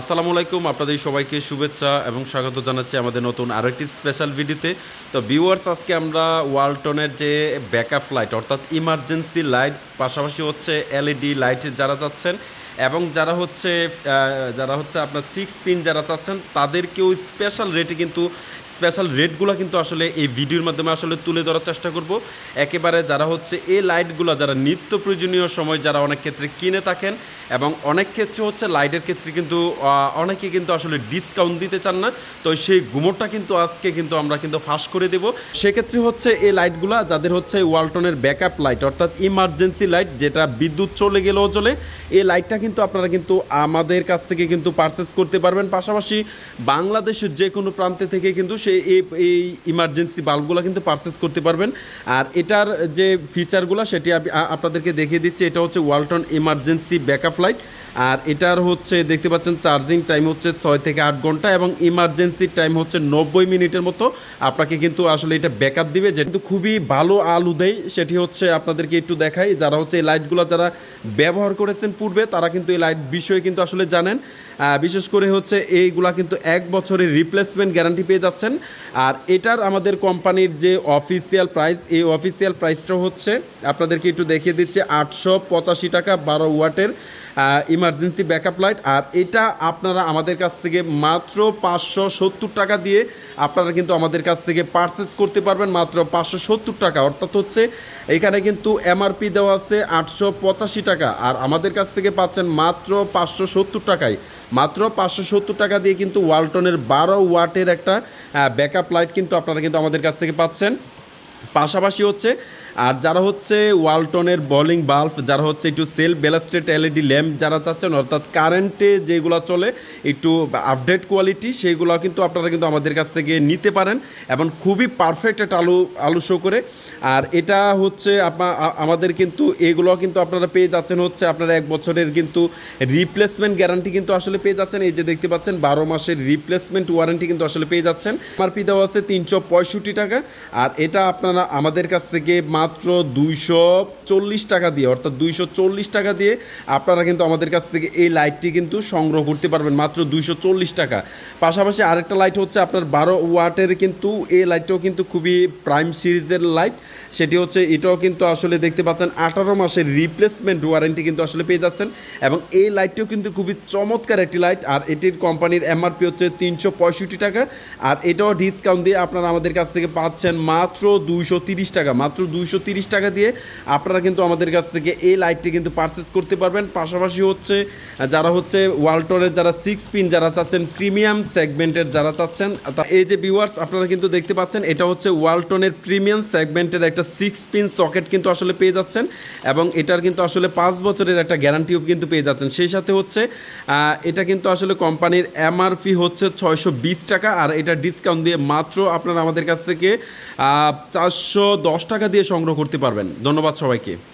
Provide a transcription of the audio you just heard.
আসসালামু আলাইকুম, আপনাদের সবাইকে শুভেচ্ছা এবং স্বাগত জানাচ্ছি আমাদের নতুন আরেকটি স্পেশাল ভিডিওতে তো ভিউয়ার্স আজকে আমরা ওয়ালটনের যে ব্যাকআপ লাইট অর্থাৎ ইমার্জেন্সি লাইট পাশাপাশি হচ্ছে এলইডি লাইট যারা চাচ্ছেন এবং যারা হচ্ছে যারা হচ্ছে আপনার সিক্স পিন যারা চাচ্ছেন, তাদেরকেও স্পেশাল রেটে কিন্তু স্পেশাল রেটগুলো কিন্তু আসলে এই ভিডিওর মাধ্যমে আসলে তুলে ধরার চেষ্টা করব। একেবারে যারা হচ্ছে এই লাইটগুলো যারা নিত্য প্রয়োজনীয় সময় যারা অনেক ক্ষেত্রে কিনে থাকেন, এবং অনেক ক্ষেত্রে হচ্ছে লাইটের ক্ষেত্রে কিন্তু অনেকে কিন্তু আসলে ডিসকাউন্ট দিতে চান না। তো সেই গুমরটা কিন্তু আজকে কিন্তু আমরা কিন্তু ফাঁস করে দেব। সেক্ষেত্রে হচ্ছে এই লাইটগুলো যাদের হচ্ছে ওয়ালটনের ব্যাকআপ লাইট অর্থাৎ ইমার্জেন্সি লাইট যেটা বিদ্যুৎ চলে গেলেও চলে এই লাইটটা কিন্তু আপনারা কিন্তু আমাদের কাছ থেকে কিন্তু পারচেস করতে পারবেন। পাশাপাশি বাংলাদেশের যে কোনো প্রান্তে থেকে কিন্তু সেই এই ইমার্জেন্সি বাল্বগুলো কিন্তু পারচেস করতে পারবেন। আর এটার যে ফিচারগুলো সেটি আপনাদেরকে দেখিয়ে দিচ্ছি। এটা হচ্ছে ওয়ালটন ইমার্জেন্সি ব্যাকআপ লাইট আর এটার হচ্ছে, দেখতে পাচ্ছেন চার্জিং টাইম হচ্ছে ছয় থেকে আট ঘণ্টা এবং ইমার্জেন্সি টাইম হচ্ছে নব্বই মিনিটের মতো। আপনাকে কিন্তু আসলে এটা ব্যাকআপ দিবে। যে কিন্তু খুবই ভালো আলু দেয়। সেটি হচ্ছে আপনাদেরকে একটু দেখাই। যারা হচ্ছে এই লাইটগুলো যারা ব্যবহার করেছেন পূর্বে, তারা কিন্তু এই লাইট বিষয়ে কিন্তু আসলে জানেন। বিশেষ করে হচ্ছে এইগুলা কিন্তু এক বছরের রিপ্লেসমেন্ট গ্যারান্টি পেয়ে যাচ্ছেন। আর এটার আমাদের কোম্পানির যে অফিসিয়াল প্রাইস এই অফিসিয়াল প্রাইসটা হচ্ছে, আপনাদেরকে একটু দেখিয়ে দিচ্ছে, আটশো পঁচাশি টাকা বারো ওয়াটের। ইমার্জেন্সি ব্যাকআপ লাইট আর এটা আপনারা আমাদের কাছ থেকে মাত্র পাঁচশো সত্তর টাকা দিয়ে আপনারা কিন্তু আমাদের কাছ থেকে পারচেস করতে পারবেন মাত্র পাঁচশো সত্তর টাকা। অর্থাৎ হচ্ছে এখানে কিন্তু এমআরপি দেওয়া আছে আটশো পঁচাশি টাকা, আর আমাদের কাছ থেকে পাচ্ছেন মাত্র পাঁচশো সত্তর টাকায়। মাত্র পাঁচশো সত্তর টাকা দিয়ে কিন্তু ওয়ালটনের বারো ওয়াটের একটা ব্যাকআপ লাইট কিন্তু আপনারা কিন্তু আমাদের কাছ থেকে পাচ্ছেন। পাশাপাশি হচ্ছে, আর যারা হচ্ছে ওয়ালটনের বলিং বাল্ব যারা হচ্ছে একটু সেলফ ব্যালাস্টেড এলইডি ল্যাম্প যারা চাচ্ছেন, অর্থাৎ কারেন্টে যেগুলো চলে, একটু আপডেট কোয়ালিটি সেইগুলো কিন্তু আপনারা কিন্তু আমাদের কাছ থেকে নিতে পারেন এবং খুবই পারফেক্ট একটা আলু আলু শো করে। আর এটা হচ্ছে আমাদের কিন্তু এগুলো কিন্তু আপনারা পেয়ে যাচ্ছেন হচ্ছে আপনারা এক বছরের কিন্তু রিপ্লেসমেন্ট গ্যারান্টি কিন্তু আসলে পেয়ে যাচ্ছেন। এই যে দেখতে পাচ্ছেন, বারো মাসের রিপ্লেসমেন্ট ওয়ারেন্টি কিন্তু আসলে পেয়ে যাচ্ছেন। এমআরপি দেওয়া আছে তিনশো পঁয়ষট্টি টাকা। আর এটা আপনারা আমাদের কাছ থেকে মাত্র দুইশো চল্লিশ টাকা দিয়ে, অর্থাৎ দুইশো চল্লিশ টাকা দিয়ে আপনারা কিন্তু আমাদের কাছ থেকে এই লাইটটি কিন্তু সংগ্রহ করতে পারবেন মাত্র দুইশো চল্লিশ টাকা। পাশাপাশি আরেকটা লাইট হচ্ছে আপনার বারো ওয়াটের কিন্তু এই লাইটটাও কিন্তু খুবই প্রাইম সিরিজের লাইট সেটি হচ্ছে এটাও কিন্তু আসলে দেখতে পাচ্ছেন আঠারো মাসের রিপ্লেসমেন্ট ওয়ারেন্টি কিন্তু আসলে পেয়ে যাচ্ছেন এবং এই লাইটটিও কিন্তু খুবই চমৎকার একটি লাইট আর এটির কোম্পানির এমআরপি হচ্ছে তিনশো পঁয়ষট্টি টাকা। আর এটাও ডিসকাউন্ট দিয়ে আপনারা আমাদের কাছ থেকে পাচ্ছেন মাত্র দুইশো টাকা, মাত্র দুইশো টাকা দিয়ে আপনারা কিন্তু আমাদের কাছ থেকে এই লাইটটি কিন্তু পারচেস করতে পারবেন। পাশাপাশি হচ্ছে যারা হচ্ছে ওয়ালটনের যারা সিক্স পিন যারা চাচ্ছেন প্রিমিয়াম সেগমেন্টের যারা চাচ্ছেন এই যে ভিউয়ার্স আপনারা কিন্তু দেখতে পাচ্ছেন, এটা হচ্ছে ওয়ালটনের প্রিমিয়াম সেগমেন্টের একটা সিক্স পিন সকেট কিন্তু আসলে পেয়ে যাচ্ছেন এবং এটার কিন্তু আসলে পাঁচ বছরের একটা গ্যারান্টিও কিন্তু পেয়ে যাচ্ছেন। সেই সাথে হচ্ছে এটা কিন্তু আসলে কোম্পানির এমআরপি হচ্ছে ছয়শো বিশ টাকা, আর এটা ডিসকাউন্ট দিয়ে মাত্র আপনারা আমাদের কাছ থেকে চারশো দশ টাকা দিয়ে সংগ্রহ করতে পারবেন। ধন্যবাদ সবাইকে।